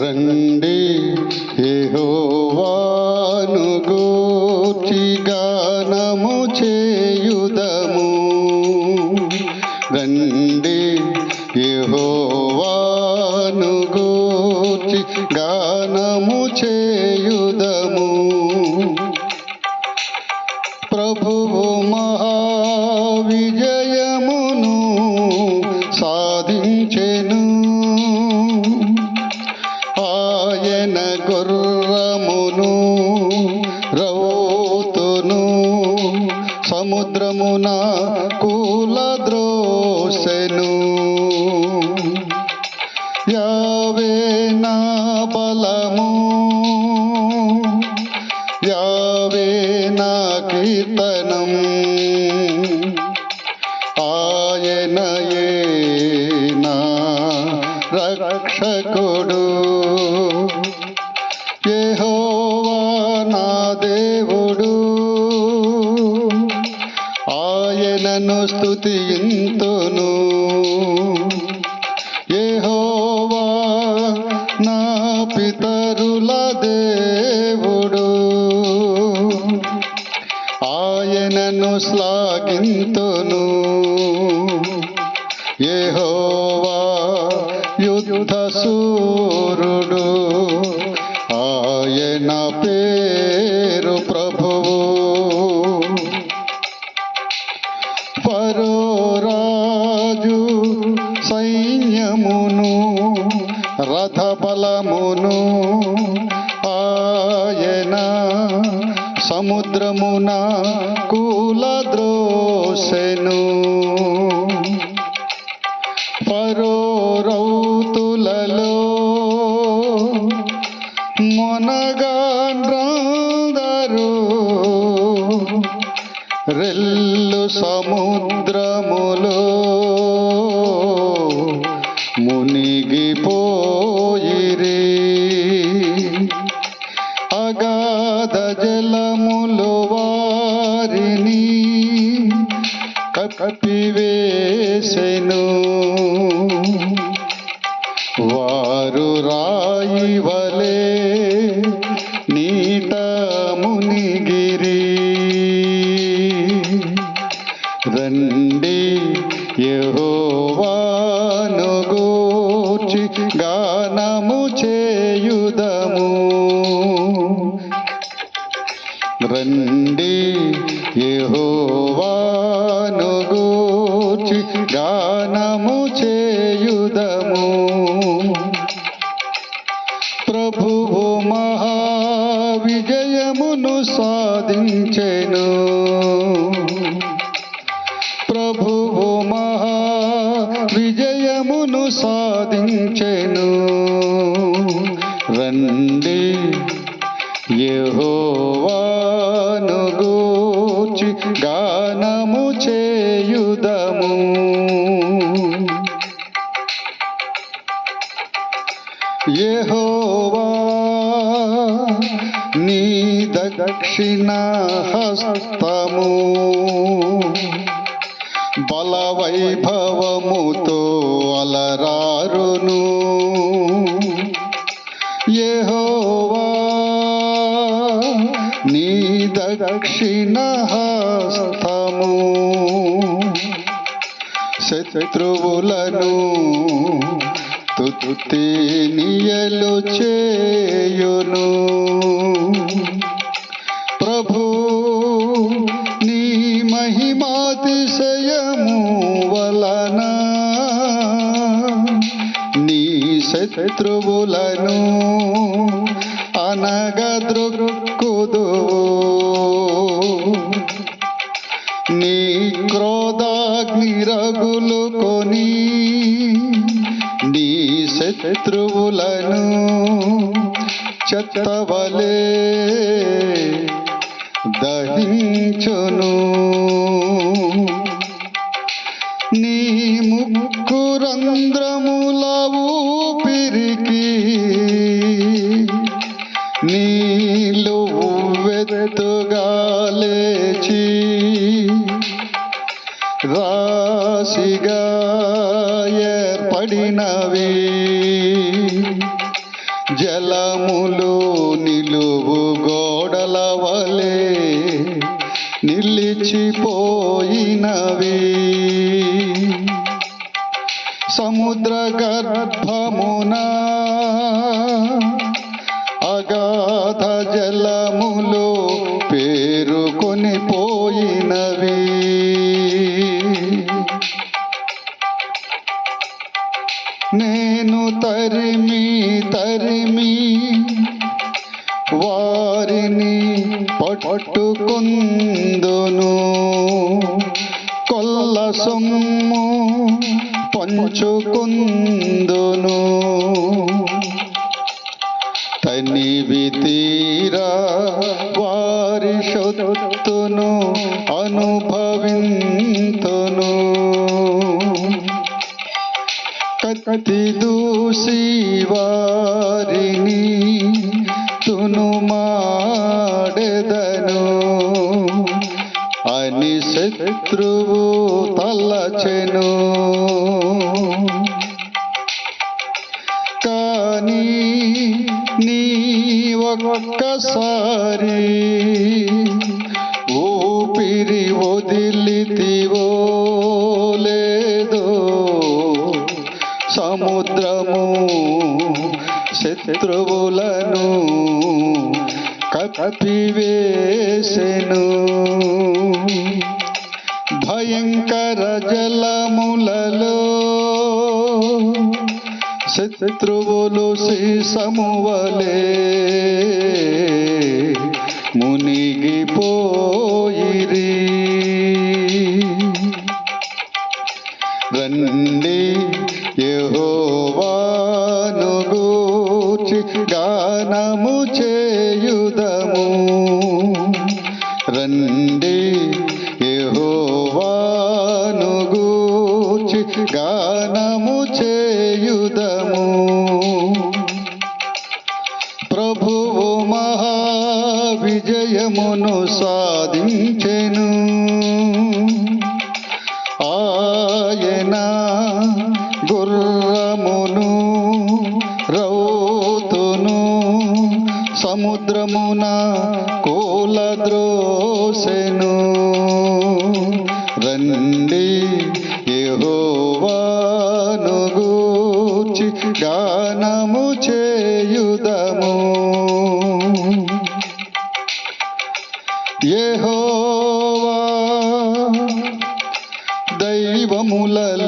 रंडे ये हो 帅哥 లేరు ప్రభువు. పరోరాజు సైన్యమును రథ బలమును ఆయన సముద్రమున కూల ద్రోసెన মনে വണ്ടി യഹോവാനുഗൂച്ച് ഗാനമു ചേ తేనియలు చేయును. ప్రభు నీ మహిమాతిశయము వలన నీ శత్రువులను అనగద్రు భావింతును కకతి దూసి వారిని తును మాడెదను. అని శత్రువు తలచెను. కానీ నీ ఒక్కసారి శత్రువులను కపివేసెను భయంకర జలములలో శత్రువులు శీసమువలే ధ్యానము చేయుదము. ఏహోవా దైవములలో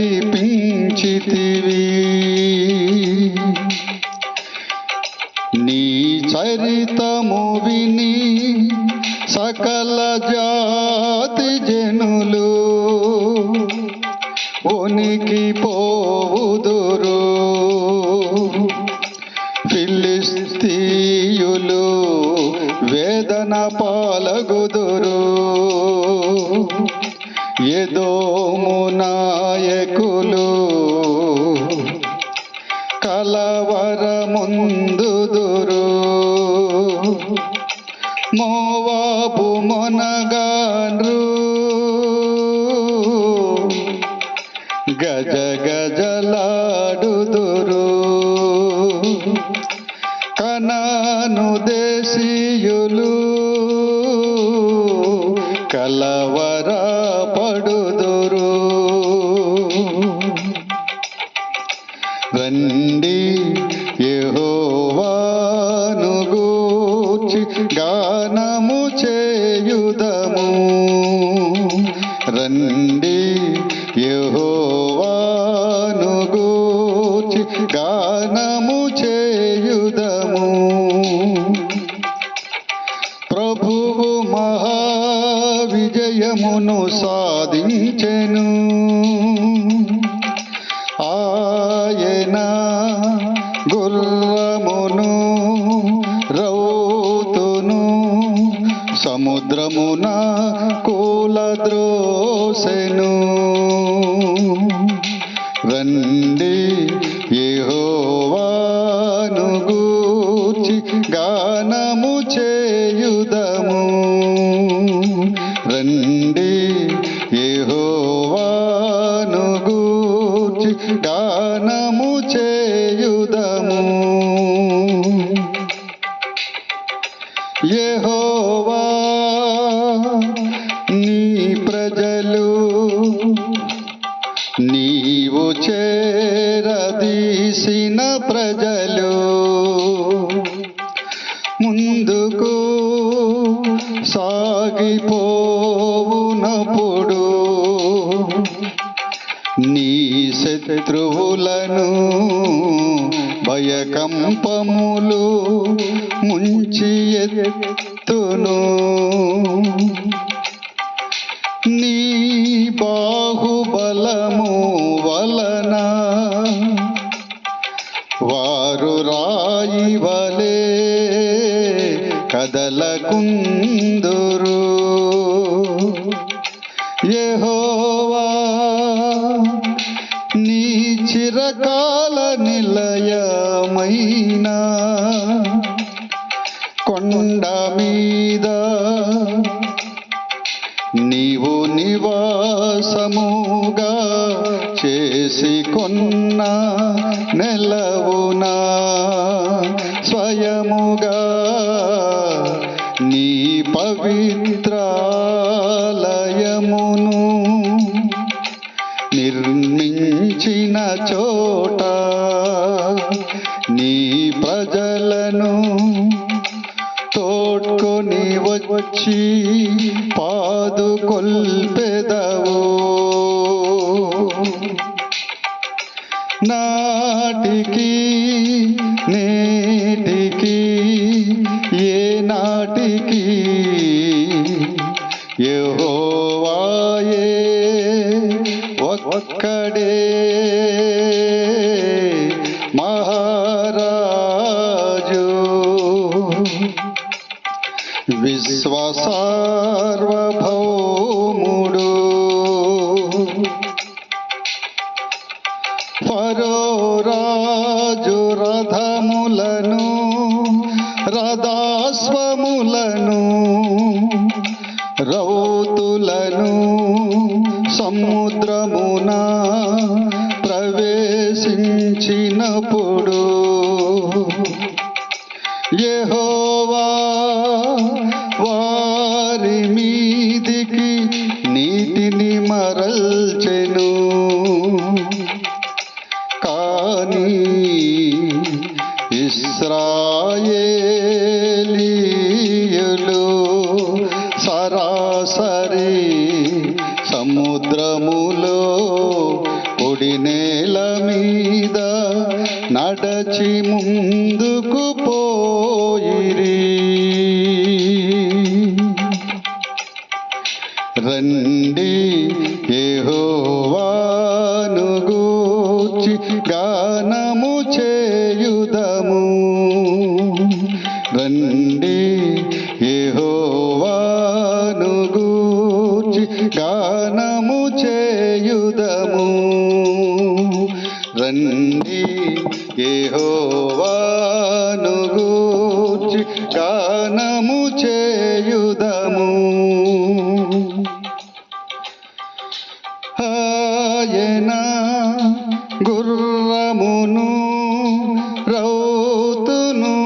నడిపించితివి. నీ చరితము విని సకల జాతి జనులు ఉనికి పోవుదురు. ఫిలిస్తీయులు వేదన పాలగుదురు. ఏదో మోవాబు మొనగారు గజ గజ గానము చేయుదము. రండి శత్రువులను భయకంపములు ముంచి ఎత్తును. Mickey. సముద్రములో పొడి నేల మీద నడచి ముందుకు పో. యహోవాను గానము చేయుదము. ఆయన గుర్రమును రౌతును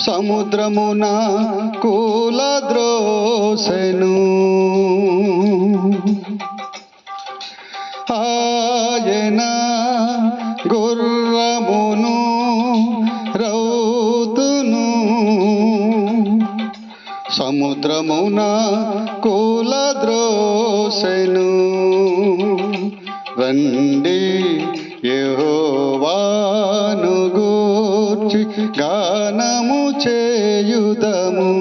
సముద్రమునా సముద్రమున కూలద్రోసెను. వండి యహోవాను గోచి గానము చేయుదము.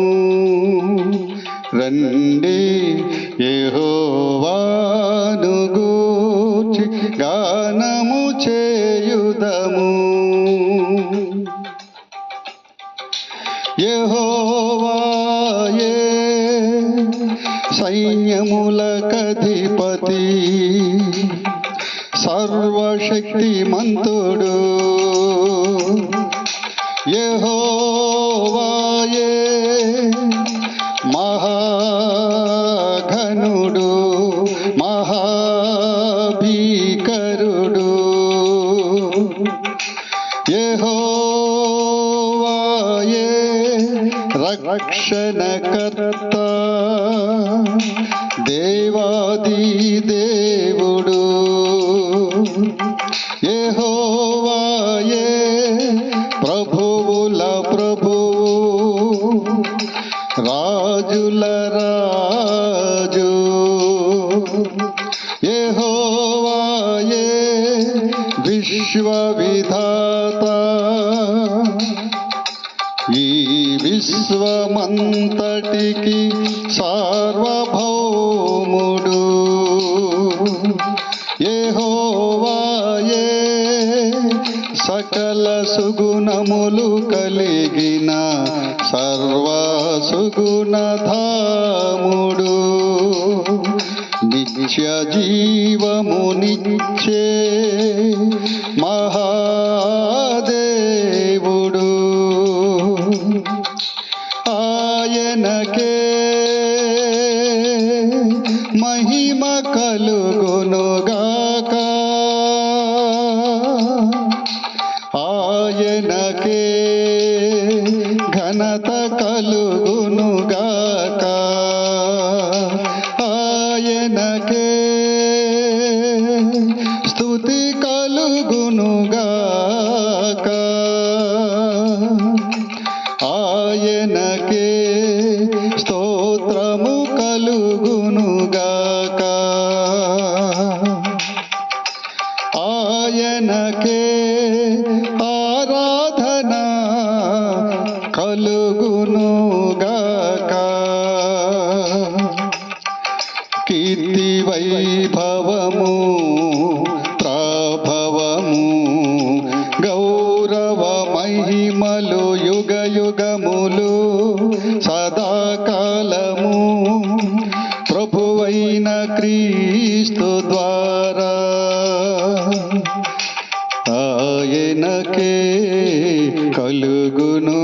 రండి సర్వశక్తిమంతుడు. యహోవా రాజుల రాజు ఏ హోవాయే విశ్వవి జీవమునిచ్చే మహా క్రీస్తు ద్వారా. ఆయనకే కలుగును.